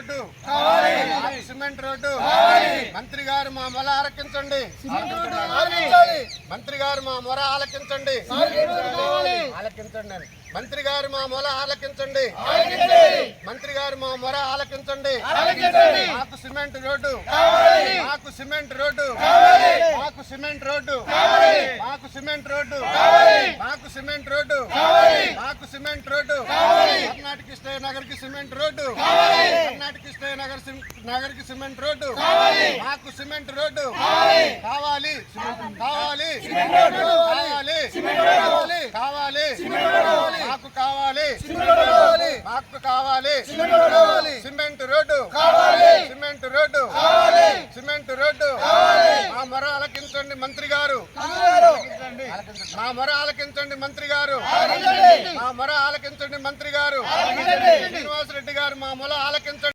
Road. Cement road. మంత్రి గారు మా మొల ఆలకించండి. మంత్రి గారు మా మొర ఆలకించండి. ఆలకించండి మంత్రి గారు మా మొల ఆలకించండి. మంత్రి గారు మా మొర ఆలకించండి. మాకు సిమెంట్ రోడ్డు. మాకు సిమెంట్ రోడ్డు. మాకు సిమెంట్ రోడ్డు. మాకు సిమెంట్ రోడ్డు. మాకు సిమెంట్ రోడ్డు. మాకు సిమెంట్ రోడ్డు. కర్ణాటక నగర్కి సిమెంట్ రోడ్డు. కర్ణాటక కృష్ణ నగర్ నగర్కి సిమెంట్ రోడ్డు. మాకు సిమెంట్ రోడ్డు. కావాలి. కావాలి. కావాలి. కావాలి. మాకు కావాలి. మాకు కావాలి. Cement road cement road. Cement road. మా మొర ఆలకించండి మంత్రి గారు. మా మొర ఆలకించండి మంత్రి గారు. మా మొర ఆలకించండి మంత్రి గారు. శ్రీనివాసరెడ్డి గారు మా మొర ఆలకించండి.